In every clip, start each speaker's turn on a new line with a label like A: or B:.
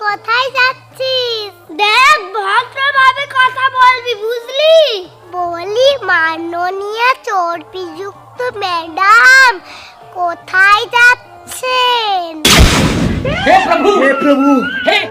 A: কোথায় যাচ্ছিস? দেখ ভদ্রভাবে কথা বলবি বুঝলি? বলি মাননীয় চর্বিযুক্ত ম্যাডাম কোথায় যাচ্ছেন? হে প্রভু! হে প্রভু! হে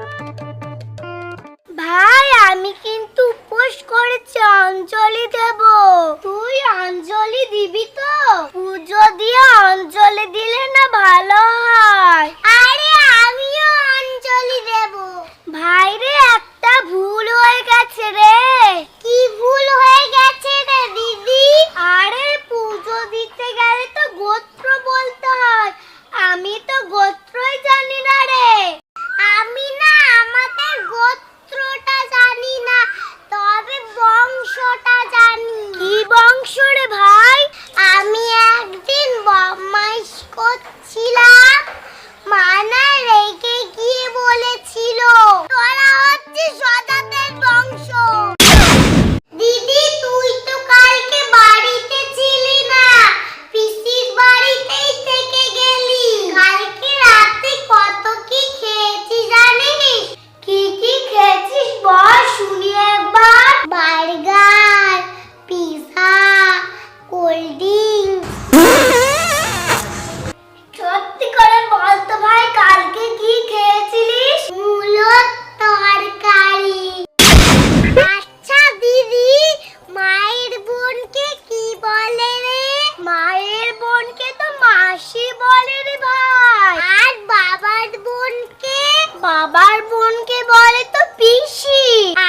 A: বাবার বোনকে বলে তো পিসি।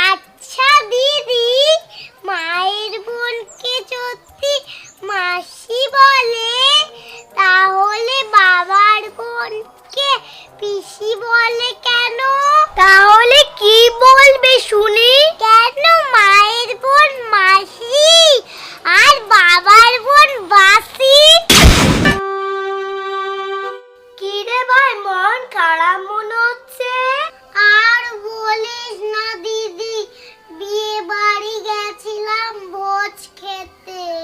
A: আচ্ছা দিদি, মায়ের বোনকে যদি মাসি বলে, তাহলে বাবার বোনকে পিসি বলে কেন? মন খারাপ মনে হচ্ছে। আর বলিস না দিদি বিয়ে বাড়ি গেছিলাম ভোজ খেতে।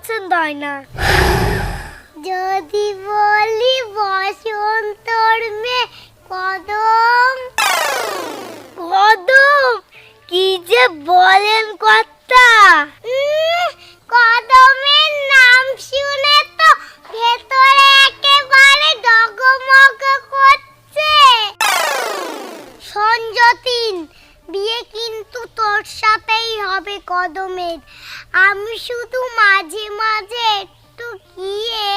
A: পছন্দ হয় না। যদি বলি বসন্তর মে কদম। কদম? কি যে বলেন কর্তা। কদমের নাম শুনে তো ভেতরে একেবারে ডগমগ করছে। সঞ্জতিন, বিয়ে কিন্তু তোর সাথেই হবে কদমের। আমি শুধু মাঝে মাঝে একটু গিয়ে